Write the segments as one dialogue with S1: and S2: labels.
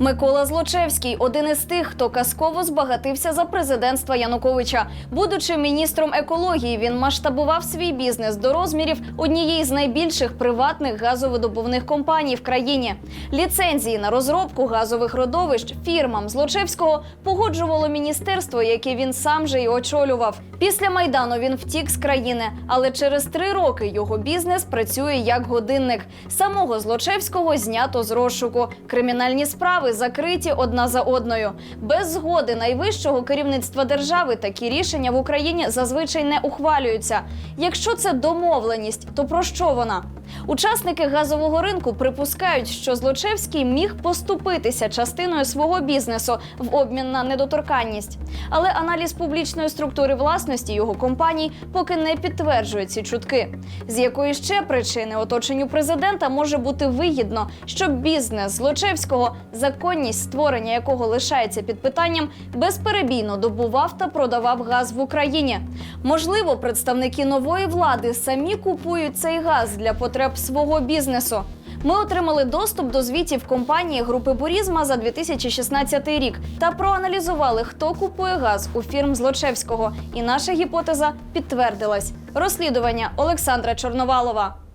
S1: Микола Злочевський один із тих, хто казково збагатився за президентства Януковича. Будучи міністром екології, він масштабував свій бізнес до розмірів однієї з найбільших приватних газовидобувних компаній в країні. Ліцензії на розробку газових родовищ фірмам Злочевського погоджувало міністерство, яке він сам же й очолював. Після майдану він втік з країни, але через три роки його бізнес працює як годинник. Самого Злочевського знято з розшуку. Кримінальні справи закриті одна за одною. Без згоди найвищого керівництва держави такі рішення в Україні зазвичай не ухвалюються. Якщо це домовленість, то про що вона? Учасники газового ринку припускають, що Злочевський міг поступитися частиною свого бізнесу в обмін на недоторканність. Але аналіз публічної структури власності його компаній поки не підтверджує ці чутки. З якої ще причини оточенню президента може бути вигідно, щоб бізнес Злочевського, законність створення якого лишається під питанням, безперебійно добував та продавав газ в Україні. Можливо, представники нової влади самі купують цей газ для потреб свого бізнесу. Ми отримали доступ до звітів компанії групи Бурізма за 2016 рік та проаналізували, хто купує газ у фірм Злочевського. І наша гіпотеза підтвердилась. Розслідування Олександра Чорновалова.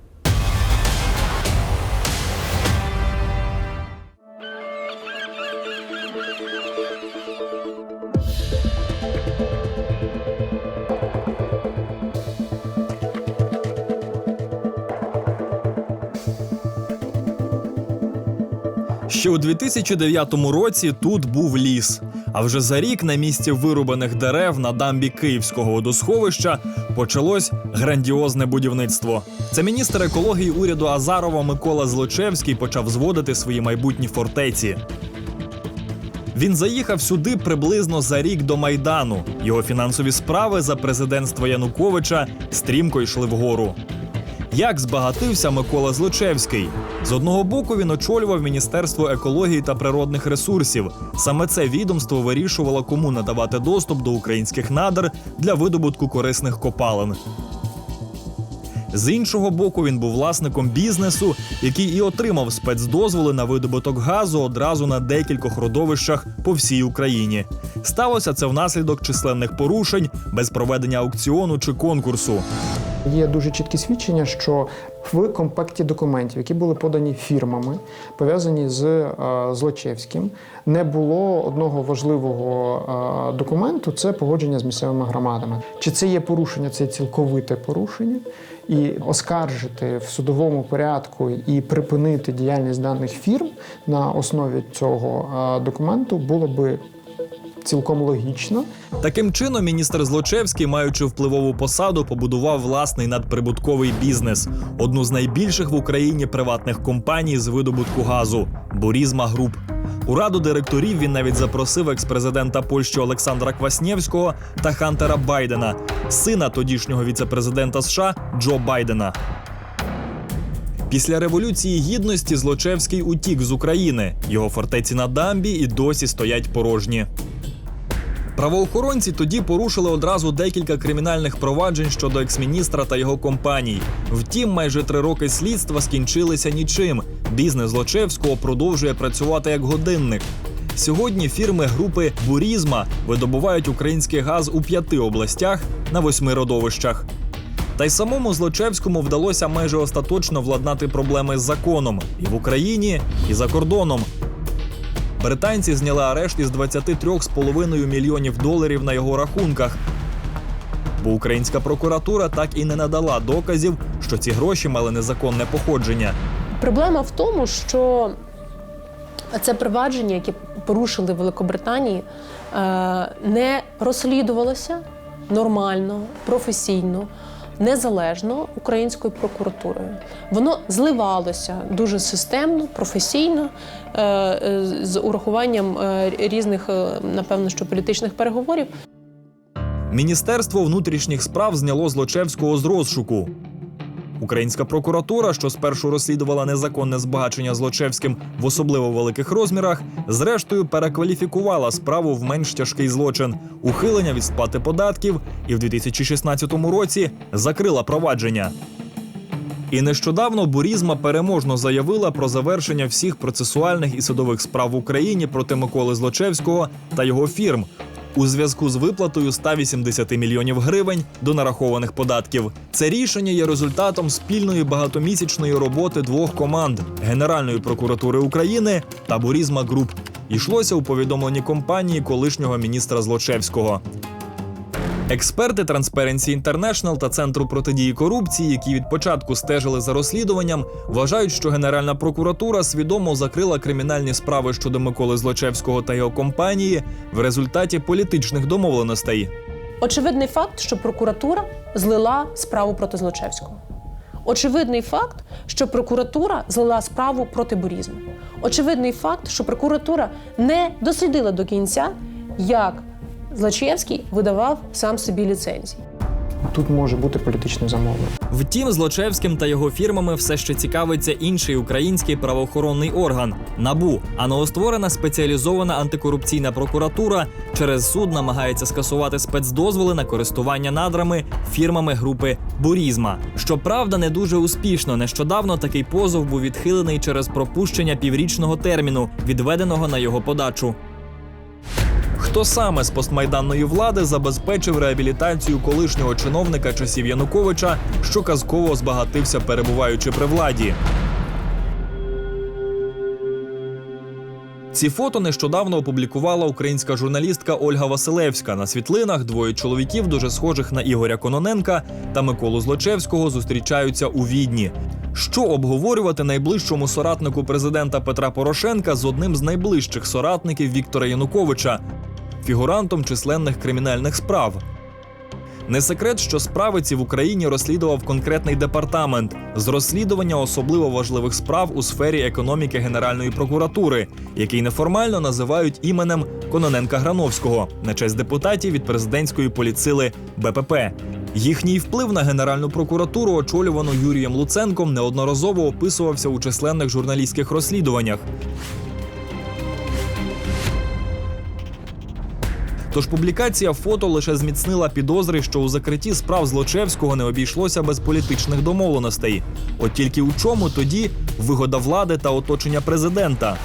S2: Ще у 2009 році тут був ліс. А вже за рік на місці вирубаних дерев на дамбі Київського водосховища почалось грандіозне будівництво. Це міністр екології уряду Азарова Микола Злочевський почав зводити свої майбутні фортеці. Він заїхав сюди приблизно за рік до майдану. Його фінансові справи за президентства Януковича стрімко йшли вгору. Як збагатився Микола Злочевський? З одного боку він очолював Міністерство екології та природних ресурсів. Саме це відомство вирішувало, кому надавати доступ до українських надр для видобутку корисних копалин. З іншого боку, він був власником бізнесу, який і отримав спецдозволи на видобуток газу одразу на декількох родовищах по всій Україні. Сталося це внаслідок численних порушень без проведення аукціону чи конкурсу.
S3: Є дуже чіткі свідчення, що в компакті документів, які були подані фірмами, пов'язані з е, Злочевським, не було одного важливого е, документу це погодження з місцевими громадами. Чи це є порушення, це цілковите порушення, і оскаржити в судовому порядку і припинити діяльність даних фірм на основі цього е, документу було би цілком логічно.
S2: Таким чином, міністр Злочевський, маючи впливову посаду, побудував власний надприбутковий бізнес, одну з найбільших в Україні приватних компаній з видобутку газу Бурізма Груп. У раду директорів він навіть запросив експрезидента Польщі Олександра Кваснєвського та Хантера Байдена, сина тодішнього віцепрезидента США Джо Байдена. Після революції гідності Злочевський утік з України. Його фортеці на дамбі і досі стоять порожні. Правоохоронці тоді порушили одразу декілька кримінальних проваджень щодо ексміністра та його компаній. Втім, майже три роки слідства скінчилися нічим. Бізнес Злочевського продовжує працювати як годинник. Сьогодні фірми групи Бурізма видобувають український газ у п'яти областях на восьми родовищах. Та й самому Злочевському вдалося майже остаточно владнати проблеми з законом і в Україні, і за кордоном. Британці зняли арешт із 23,5 мільйонів доларів на його рахунках. Бо українська прокуратура так і не надала доказів, що ці гроші мали незаконне походження.
S4: Проблема в тому, що це провадження, яке порушили в Великобританії, е, не розслідувалося нормально, професійно, незалежно українською прокуратурою. Воно зливалося дуже системно, професійно, е, е, з урахуванням е, різних, напевно, що політичних переговорів.
S2: Міністерство внутрішніх справ зняло Злочевського з розшуку. Українська прокуратура, що спершу розслідувала незаконне збагачення Злочевським в особливо великих розмірах, зрештою перекваліфікувала справу в менш тяжкий злочин ухилення від сплати податків і в 2016 році закрила провадження. І нещодавно Бурізма переможно заявила про завершення всіх процесуальних і судових справ в Україні проти Миколи Злочевського та його фірм у зв'язку з виплатою 180 мільйонів гривень до нарахованих податків. Це рішення є результатом спільної багатомісячної роботи двох команд Генеральної прокуратури України та Бурізма Груп. Йшлося у повідомленні компанії колишнього міністра Злочевського. Експерти Transparency International та Центру протидії корупції, які від початку стежили за розслідуванням, вважають, що Генеральна прокуратура свідомо закрила кримінальні справи щодо Миколи Злочевського та його компанії в результаті політичних домовленостей.
S4: Очевидний факт, що прокуратура злила справу проти Злочевського. Очевидний факт, що прокуратура злила справу проти бурізму. Очевидний факт, що прокуратура не дослідила до кінця, як Злочевський видавав сам собі ліцензії.
S3: Тут може бути політичне замовлення.
S2: Втім, Злочевським та його фірмами все ще цікавиться інший український правоохоронний орган НАБУ. А новостворена спеціалізована антикорупційна прокуратура через суд намагається скасувати спецдозволи на користування надрами фірмами групи Бурізма. Щоправда, не дуже успішно. Нещодавно такий позов був відхилений через пропущення піврічного терміну, відведеного на його подачу. Хто саме з постмайданної влади забезпечив реабілітацію колишнього чиновника часів Януковича, що казково збагатився, перебуваючи при владі? Ці фото нещодавно опублікувала українська журналістка Ольга Василевська. На світлинах двоє чоловіків, дуже схожих на Ігоря Кононенка та Миколу Злочевського, зустрічаються у Відні. Що обговорювати найближчому соратнику президента Петра Порошенка з одним з найближчих соратників Віктора Януковича, фігурантом численних кримінальних справ? Не секрет, що справи ці в Україні розслідував конкретний департамент з розслідування особливо важливих справ у сфері економіки Генеральної прокуратури, який неформально називають іменем Кононенка Грановського на честь депутатів від президентської поліцили БПП. Їхній вплив на Генеральну прокуратуру, очолювану Юрієм Луценком, неодноразово описувався у численних журналістських розслідуваннях. Тож публікація фото лише зміцнила підозри, що у закритті справ Злочевського не обійшлося без політичних домовленостей. От тільки у чому тоді вигода влади та оточення президента?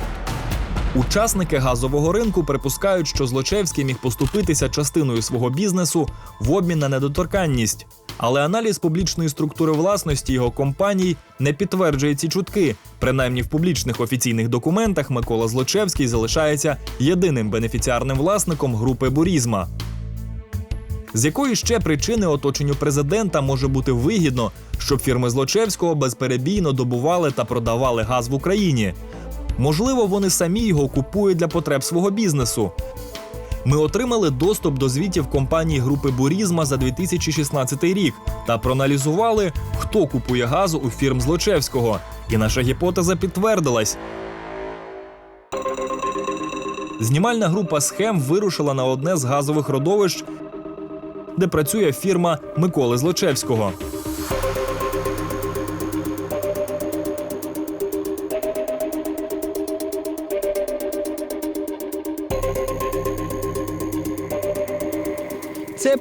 S2: Учасники газового ринку припускають, що Злочевський міг поступитися частиною свого бізнесу в обмін на недоторканність. Але аналіз публічної структури власності його компаній не підтверджує ці чутки. Принаймні в публічних офіційних документах Микола Злочевський залишається єдиним бенефіціарним власником групи Бурізма. З якої ще причини оточенню президента може бути вигідно, щоб фірми Злочевського безперебійно добували та продавали газ в Україні? Можливо, вони самі його купують для потреб свого бізнесу. Ми отримали доступ до звітів компанії групи Бурізма за 2016 рік та проаналізували, хто купує газу у фірм Злочевського. І наша гіпотеза підтвердилась. Знімальна група схем вирушила на одне з газових родовищ, де працює фірма Миколи Злочевського.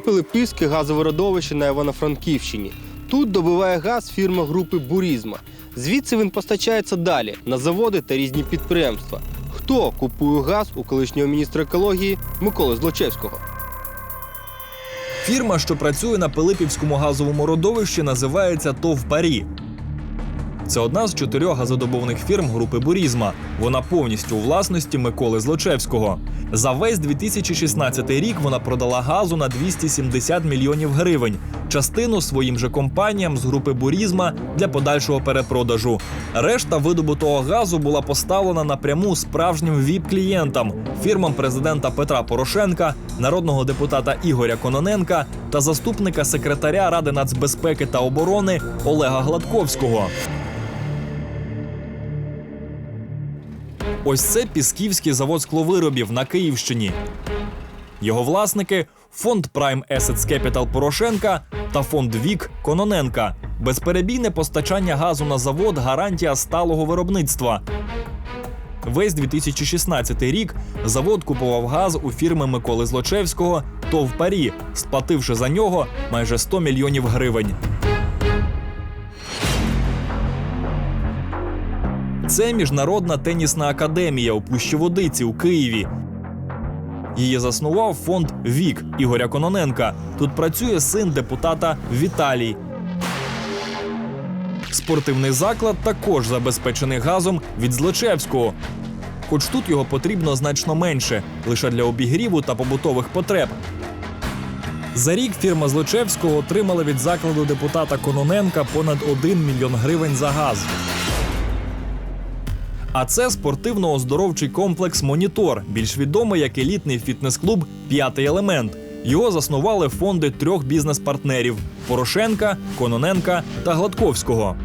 S5: Це Пилипівське газове родовище на Івано-Франківщині. Тут добиває газ фірма групи Бурізма. Звідси він постачається далі на заводи та різні підприємства. Хто купує газ у колишнього міністра екології Миколи Злочевського?
S2: Фірма, що працює на Пилипівському газовому родовищі, називається ТОВ Парі. Це одна з чотирьох газодобувних фірм групи Бурізма. Вона повністю у власності Миколи Злочевського. За весь 2016 рік вона продала газу на 270 мільйонів гривень, частину своїм же компаніям з групи Бурізма для подальшого перепродажу. Решта видобутого газу була поставлена напряму справжнім ВІП-клієнтам фірмам президента Петра Порошенка, народного депутата Ігоря Кононенка та заступника секретаря Ради нацбезпеки та оборони Олега Гладковського. Ось це Пісківський завод скловиробів на Київщині. Його власники фонд Prime Assets Capital Порошенка та фонд Вік Кононенка. Безперебійне постачання газу на завод гарантія сталого виробництва. Весь 2016 рік завод купував газ у фірми Миколи Злочевського ТОВ Парі, сплативши за нього майже 100 мільйонів гривень. Це міжнародна тенісна академія у Пущеводиці у Києві. Її заснував фонд Вік Ігоря Кононенка. Тут працює син депутата Віталій. Спортивний заклад також забезпечений газом від Злочевського. Хоч тут його потрібно значно менше лише для обігріву та побутових потреб. За рік фірма Злочевського отримала від закладу депутата Кононенка понад 1 мільйон гривень за газ. А це спортивно-оздоровчий комплекс Монітор, більш відомий як елітний фітнес-клуб П'ятий елемент. Його заснували фонди трьох бізнес-партнерів: Порошенка, Кононенка та Гладковського.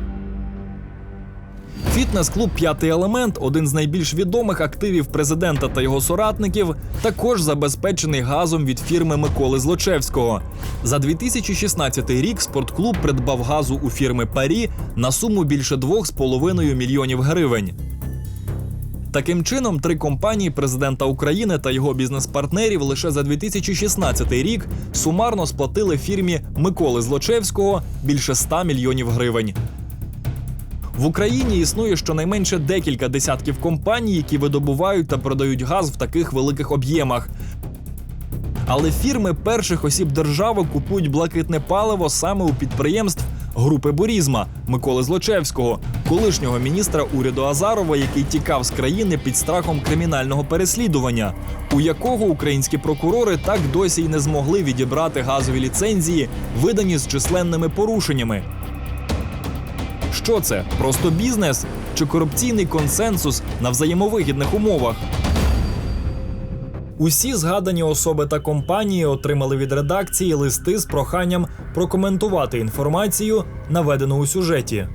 S2: Фітнес-клуб П'ятий елемент один з найбільш відомих активів президента та його соратників, також забезпечений газом від фірми Миколи Злочевського. За 2016 рік спортклуб придбав газу у фірми Парі на суму більше 2,5 мільйонів гривень. Таким чином, три компанії президента України та його бізнес-партнерів лише за 2016 рік сумарно сплатили фірмі Миколи Злочевського більше 100 мільйонів гривень. В Україні існує щонайменше декілька десятків компаній, які видобувають та продають газ в таких великих об'ємах. Але фірми перших осіб держави купують блакитне паливо саме у підприємств групи Бурізма Миколи Злочевського, колишнього міністра уряду Азарова, який тікав з країни під страхом кримінального переслідування, у якого українські прокурори так досі й не змогли відібрати газові ліцензії, видані з численними порушеннями. Що це? Просто бізнес чи корупційний консенсус на взаємовигідних умовах? Усі згадані особи та компанії отримали від редакції листи з проханням прокоментувати інформацію, наведену у сюжеті.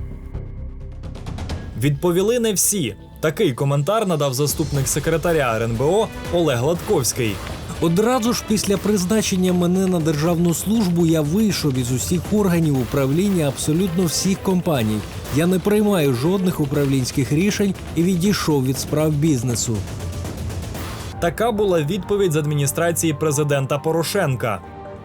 S2: Відповіли не всі. Такий коментар надав заступник секретаря РНБО Олег Гладковський.
S6: Одразу ж після призначення мене на державну службу я вийшов із усіх органів управління абсолютно всіх компаній. Я не приймаю жодних управлінських рішень і відійшов від справ бізнесу.
S2: Така була відповідь з адміністрації президента Порошенка.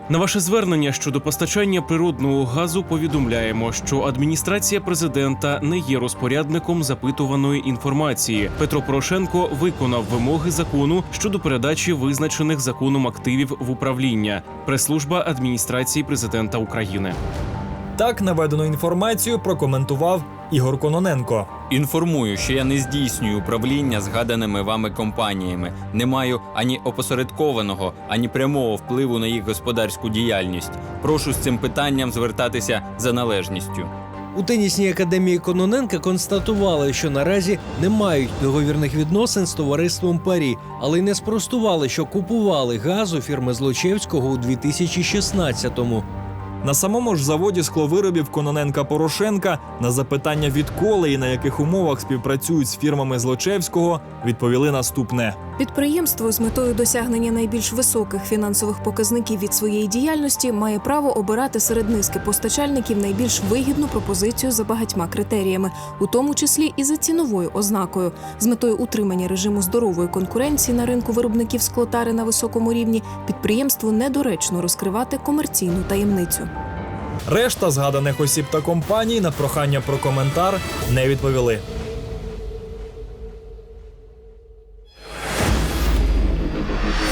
S7: На ваше звернення щодо постачання природного газу повідомляємо, що адміністрація президента не є розпорядником запитуваної інформації. Петро Порошенко виконав вимоги закону щодо передачі визначених законом активів в управління. Прес-служба адміністрації президента України.
S2: Так наведену інформацію прокоментував Ігор Кононенко.
S8: Інформую, що я не здійснюю управління згаданими вами компаніями, не маю ані опосередкованого, ані прямого впливу на їх господарську діяльність. Прошу з цим питанням звертатися за належністю.
S6: У тенісній академії Кононенка констатували, що наразі не мають договірних відносин з товариством Парі, але й не спростували, що купували газ у фірми Злочевського у 2016-му.
S2: На самому ж заводі скловиробів Кононенка Порошенка на запитання відколи і на яких умовах співпрацюють з фірмами Злочевського, відповіли наступне.
S9: Підприємство з метою досягнення найбільш високих фінансових показників від своєї діяльності має право обирати серед низки постачальників найбільш вигідну пропозицію за багатьма критеріями, у тому числі і за ціновою ознакою, з метою утримання режиму здорової конкуренції на ринку виробників склотари на високому рівні. Підприємству недоречно розкривати комерційну таємницю.
S2: Решта згаданих осіб та компаній на прохання про коментар не відповіли.